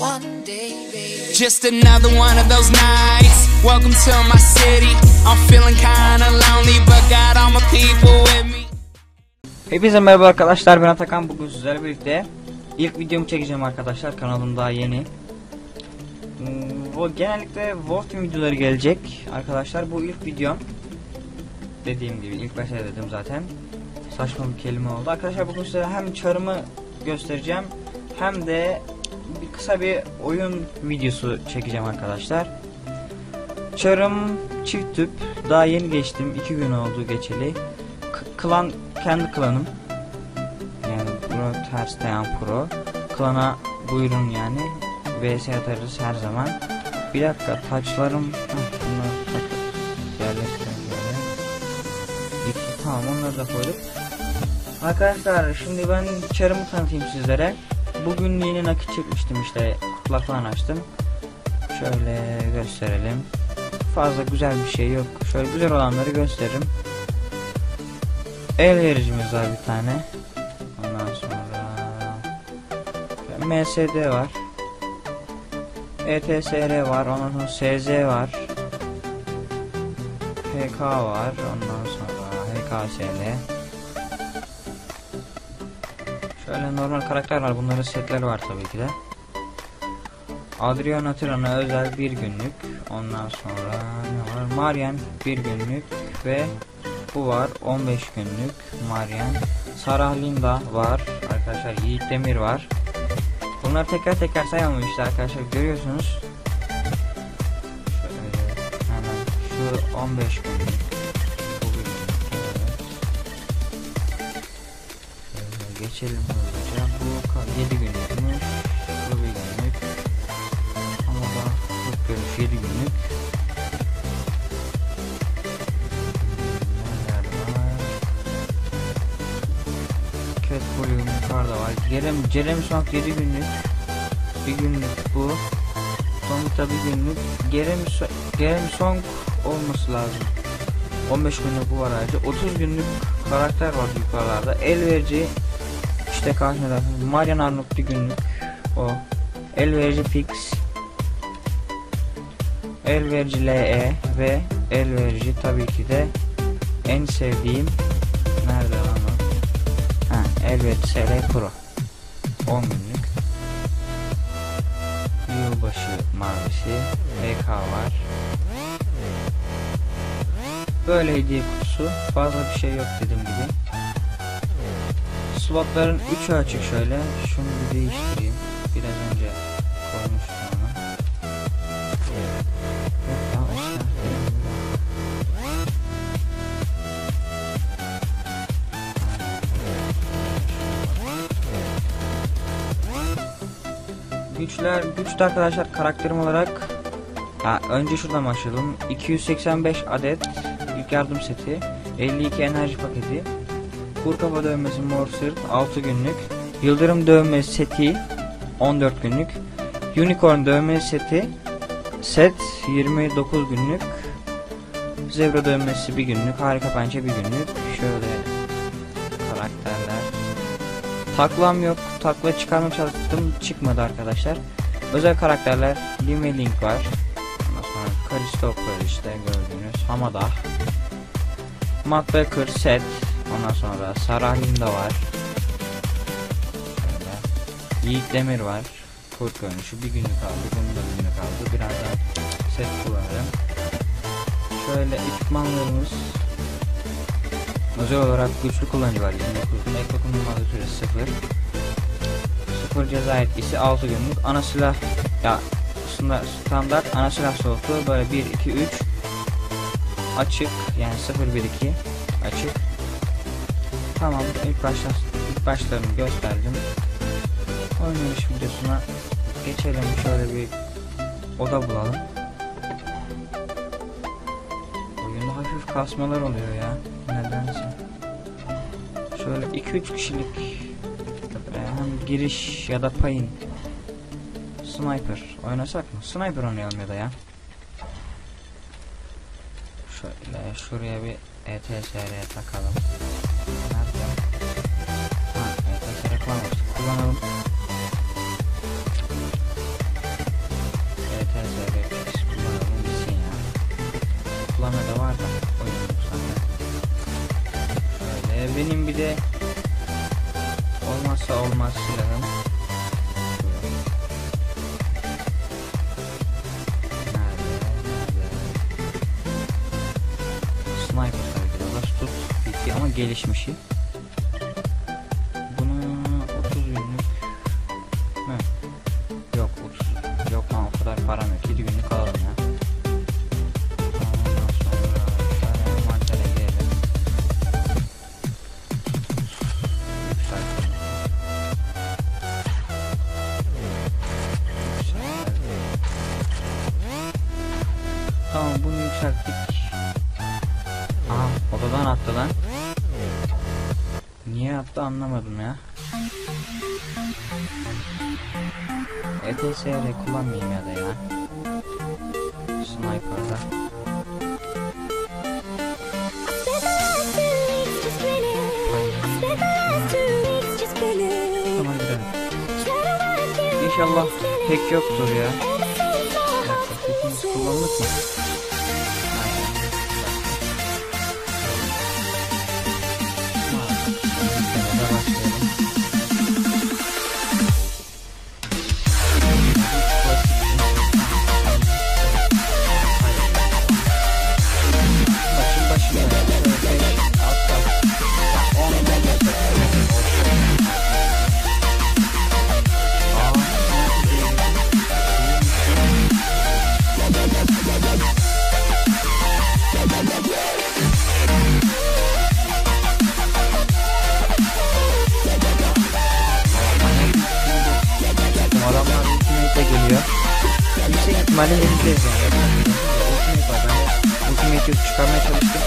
one day, baby. Just another one of those nights. Welcome to my city. I'm feeling kinda lonely, but got all my people with me. Hepinize merhaba arkadaşlar ben Atakan bugün sizlerle birlikte ilk videomu çekeceğim arkadaşlar kanalım daha yeni Bu genellikle Wolfteam videoları gelecek arkadaşlar bu ilk videom Dediğim gibi ilk başta dedim zaten Saçma bir kelime oldu arkadaşlar bugün size hem çarımı göstereceğim Hem de bir kısa bir oyun videosu çekeceğim arkadaşlar. Çarım çift tüp. Daha yeni geçtim. 2 gün oldu geçeli. K- klan kendi klanım. Yani Pro Tersteyan Pro. Klana buyurun yani. Vs atarız her zaman. Bir dakika taçlarım bunları tak yerleştirelim tamam onları da koyduk. Arkadaşlar şimdi ben çarımı tanıtayım sizlere bugün yeni nakit çekmiştim işte kutular falan açtım şöyle gösterelim fazla güzel bir şey yok şöyle güzel olanları gösteririm El vericimiz var bir tane. Ondan sonra MSD var. ETSR var. Ondan sonra SZ var. HK var. Ondan sonra HKSL. Şöyle normal karakter var. Bunların setleri var tabii ki de. Adriano Tirana özel bir günlük. Ondan sonra ne var? Marian bir günlük ve bu var 15 günlük Marian. Sarah Linda var arkadaşlar. Yiğit Demir var. Bunları tekrar sayamam işte arkadaşlar görüyorsunuz. Şöyle hemen şu 15 günlük. Geçelim hızlıca. Bu 7 günlükmüş. Bu bir günlük. Ama da bu görüş 7 günlük. Cat Volume yukarıda var. Jeremy, Jeremy Song 7 günlük. Bir günlük bu. Tomita bir günlük. Jeremy, So- Jeremy Song olması lazım. 15 günlük bu var ayrıca. 30 günlük karakter var yukarılarda. El verici işte karşıda. Marian bir günlük. O. El verici Pix. El verici LE ve el verici tabii ki de en sevdiğim nerede lan o? Ha, Elbet SL Pro. 10 günlük. Yılbaşı mavisi. EK var. Böyle hediye kutusu. Fazla bir şey yok dediğim gibi Slotların 3'ü açık şöyle Şunu bir değiştireyim Biraz önce koymuştum onu. Güçler, güçlü arkadaşlar karakterim olarak ya önce şuradan başlayalım. 285 adet ilk yardım seti, 52 enerji paketi, kur kafa dövmesi mor sırt 6 günlük, yıldırım dövmesi seti 14 günlük, unicorn dövmesi seti set 29 günlük, zebra dövmesi bir günlük, harika pençe bir günlük. Şöyle karakterler Taklam yok. Takla çıkarmaya çalıştım. Çıkmadı arkadaşlar. Özel karakterler Lime Link var. Ondan sonra Kristopher işte gördüğünüz. Hamada. Matt Becker set. Ondan sonra Sarah Linda var. Şöyle. Yiğit Demir var. Kurt görünüşü. Bir günlük kaldı. Bunun da günlük kaldı. Birazdan set kullanırım. Şöyle ekipmanlarımız Özel olarak güçlü kullanıcı var 29 gün, ek dokunulmazlık süresi 0 0 ceza etkisi 6 günlük ana silah ya standart ana silah soğukluğu böyle 1 2 3 açık yani 0 1 2 açık tamam ilk başta ilk başlarını gösterdim. Oynayış videosuna geçelim. Şöyle bir oda bulalım. Oyunda hafif kasmalar oluyor ya nedense. Şöyle 2-3 kişilik e, hem giriş ya da payın. Sniper oynasak mı? Sniper oynayalım ya da ya. Şöyle şuraya bir ETSR takalım gelişmişi. anlamadım ya. ETSR kullanmayayım ya da ya. Sniper'da. Tamam girelim. İnşallah pek yoktur ya. Bir dakika, mı? हमारे इनके उसमें पता है, जो छिपा में चलते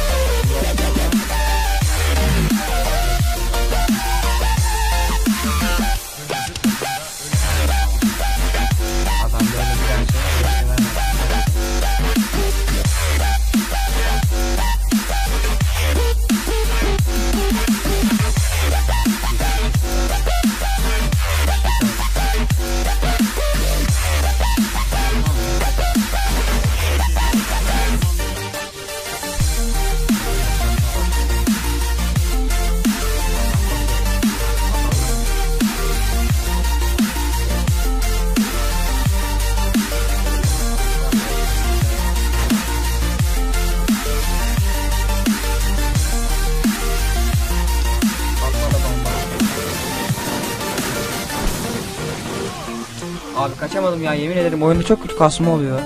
Abi kaçamadım ya yemin ederim oyunda çok kötü kasma oluyor.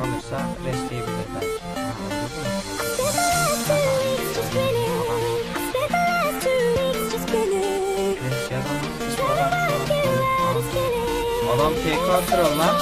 Alırsa restleyebilir belki. Adam tekrar sıralı lan.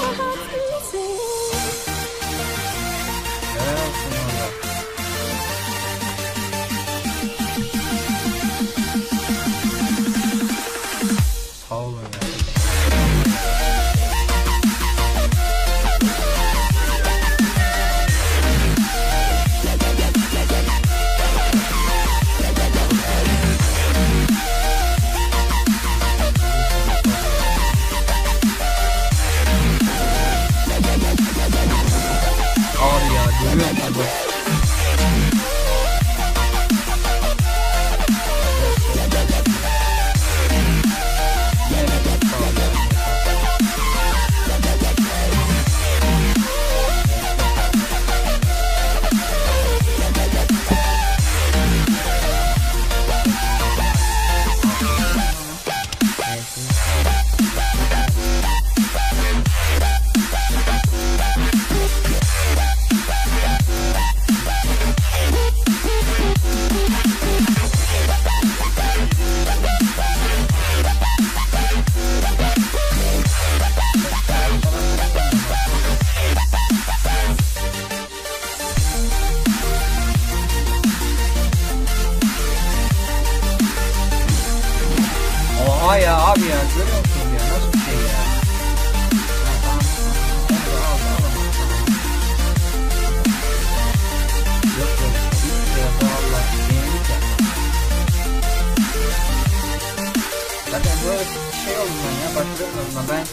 Bakın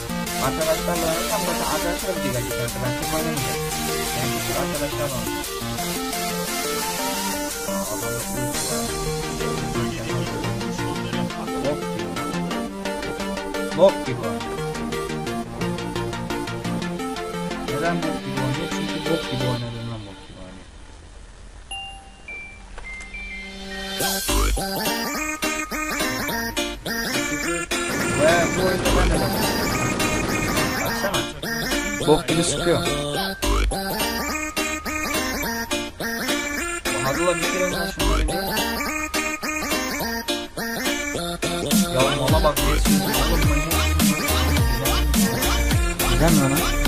masalah tam da arkadaşlar bir gelecek arkadaşlar oynamayacak. Yani yang sürü arkadaşlar var. Bok gibi oynuyor. Neden. Bok gibi sıkıyor. Hadla bir kere. Ya ona bak. Güzel mi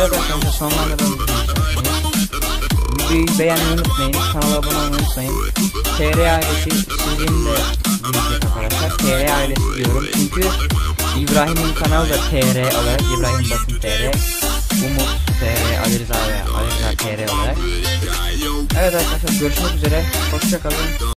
Evet arkadaşlar sonuna kadar Videoyu beğenmeyi unutmayın. Kanala abone olmayı unutmayın. TR ailesi sizin de arkadaşlar. TR ailesi diyorum. Çünkü İbrahim'in kanalı da TR olarak İbrahim Basın TR. Umut TR, Ali Rıza ve Ali Rıza TR olarak. Evet arkadaşlar görüşmek üzere. Hoşçakalın.